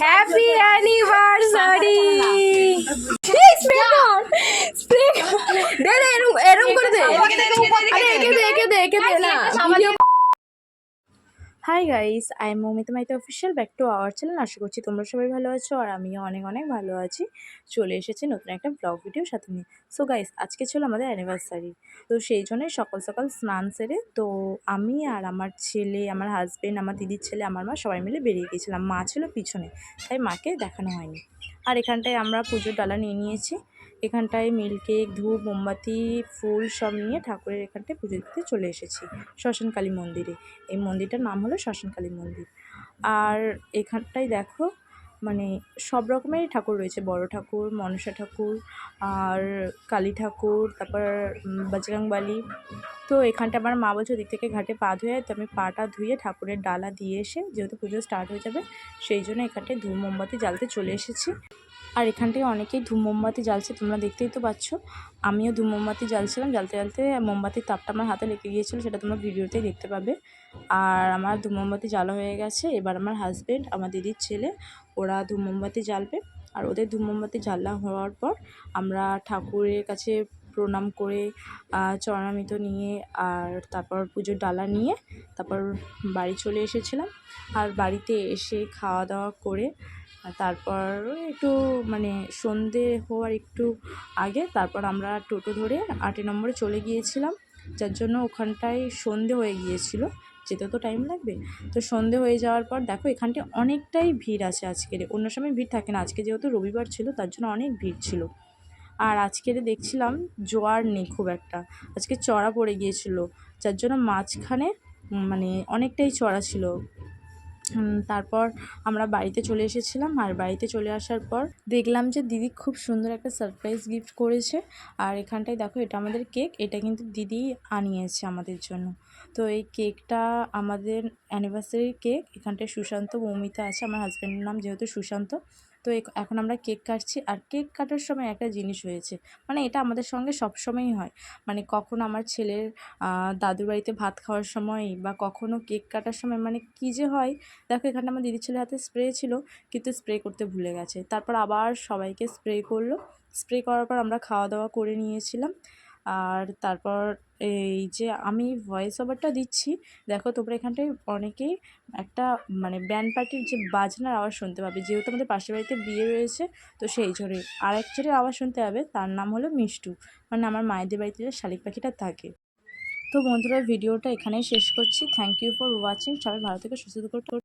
Happy anniversary hi guys I am Moumita Maity official back to our channel আশা করছি তোমরা সবাই ভালো আছো আর আমিও অনেক অনেক ভালো আছি চলে এসেছি নতুন একটা ব্লগ ভিডিও সাথে নিয়ে সো গাইস আজকে ছিল আমাদের অ্যানিভার্সারি তো সেই জন্যই সকাল সকাল স্নান সেরে তো আমি আর আমার ছেলে আমার হাজবেন্ড আমার দিদির ছেলে আমার মা সবাই মিলে বেরিয়ে গিয়েছিলাম মা ছিল পিছনে তাই মাকে দেখানো হয়নি আর এখানটায় আমরা পুজোর ডালা নিয়ে নিয়েছি এখানটায় মিল্ক কেক ধূপ, মোমবাতি, ফুল সব নিয়ে ঠাকুরের এখানটায় পুজো দিতে চলে এসেছি, শ্মশানকালী মন্দিরে। এই মন্দিরটার নাম হলো শ্মশানকালী মন্দির। আর এখানটায় দেখো মানে সব রকমেরই ঠাকুর রয়েছে, বড় ঠাকুর, মনসা ঠাকুর, আর কালী ঠাকুর, তারপর বজরংবলী তো এখানটা আমার মা বলছে ওদিক থেকে ঘাটে পা ধুয়ে, তো আমি পাটা ধুয়ে ঠাকুরের ডালা দিয়ে এসে, যেহেতু পুজো স্টার্ট হয়ে যাবে, সেই জন্য এখানটায় ধূপ, মোমবাতি জ্বালতে চলে এসেছি। আর এখানটায় অনেকেই ধূপ মোমবাতি জ্বালছে, তোমরা দেখতেই তো পাচ্ছ। আমিও ধূপ মোমবাতি জ্বালছিলাম, জ্বালতে জ্বালতে মোমবাতির তাপটা আমার হাতে লেগে গিয়েছিল, সেটা তোমরা ভিডিওতেই দেখতে পাবে। আর আমার ধূপ মোমবাতি জ্বালা হয়ে গেছে, এবার আমার হাজবেন্ড আমার দিদির ছেলে, ওরা ধূপ মোমবাতি জ্বালবে। আর ওদের ধূপ মোমবাতি জ্বালা হওয়ার পর আমরা ঠাকুরের কাছে প্রণাম করে চরণামিত নিয়ে আর তারপর পুজোর ডালা নিয়ে তারপর বাড়ি চলে এসেছিলাম। আর বাড়িতে এসে খাওয়া দাওয়া করে তারপর একটু মানে সন্ধে হওয়ার একটু আগে তারপর আমরা টোটো ধরে আটে নম্বরে চলে গিয়েছিলাম। যার জন্য ওখানটায় সন্ধে হয়ে গিয়েছিল। যেতে তো টাইম লাগবে। তো সন্ধে হয়ে যাওয়ার পর দেখো এখানটায় অনেকটাই ভিড় আছে আজকের। অন্য সময় ভিড় থাকে না। আজকে যেহেতু রবিবার ছিল, তার জন্য অনেক ভিড় ছিল। আর আজকের দেখছিলাম জোয়ার নেই খুব একটা। আজকে চড়া পড়ে গিয়েছিল। যার জন্য মাঝখানে মানে অনেকটাই চড়া ছিল। তারপর আমরা বাড়িতে চলে এসেছিলাম আর বাড়িতে চলে আসার পর দেখলাম যে দিদি খুব সুন্দর একটা সারপ্রাইজ গিফট করেছে। আর এখানটায় দেখো এটা আমাদের কেক এটা কিন্তু দিদি আনিয়েছে আমাদের জন্য। তো এই কেকটা আমাদের অ্যানিভার্সারির কেক এখানটায় সুশান্ত, মৌমিতা আছে, আমার হাজব্যান্ডের নাম যেহেতু সুশান্ত। তো এখন আমরা কেক কাটছি। আর কেক কাটার সময় একটা জিনিস হয়েছে মানে এটা আমাদের সঙ্গে সবসময়ই হয়। মানে কখন আমার ছেলের দাদুর বাড়িতে ভাত খাওয়ার সময় বা কখনো কেক কাটার সময় মানে কী যে হয়, দেখো এখানে আমার দিদির ছেলের হাতে স্প্রে ছিল, কিন্তু স্প্রে করতে ভুলে গেছে। তারপর আবার সবাইকে স্প্রে করল। স্প্রে করার পর আমরা খাওয়া দাওয়া করে নিয়েছিলাম। আর তারপর এই যে আমি ভয়েস ওভারটা দিচ্ছি, দেখো তোমরা এখানটায় অনেকেই একটা মানে ব্যান্ড পার্টির যে বাজনার আওয়াজ শুনতে পাবে। যেহেতু আমাদের পাশের বাড়িতে বিয়ে রয়েছে, তো সেই জোরে আর একজনের আওয়াজ শুনতে হবে তার নাম হলো মিষ্টু। মানে আমার মায়েদের বাড়িতে যে শালিক পাখিটা থাকে। তো বন্ধুরা, ভিডিওটা এখানেই শেষ করছি। থ্যাংক ইউ ফর ওয়াচিং সবাই ভালো থেকে, সুস্থ থেকো।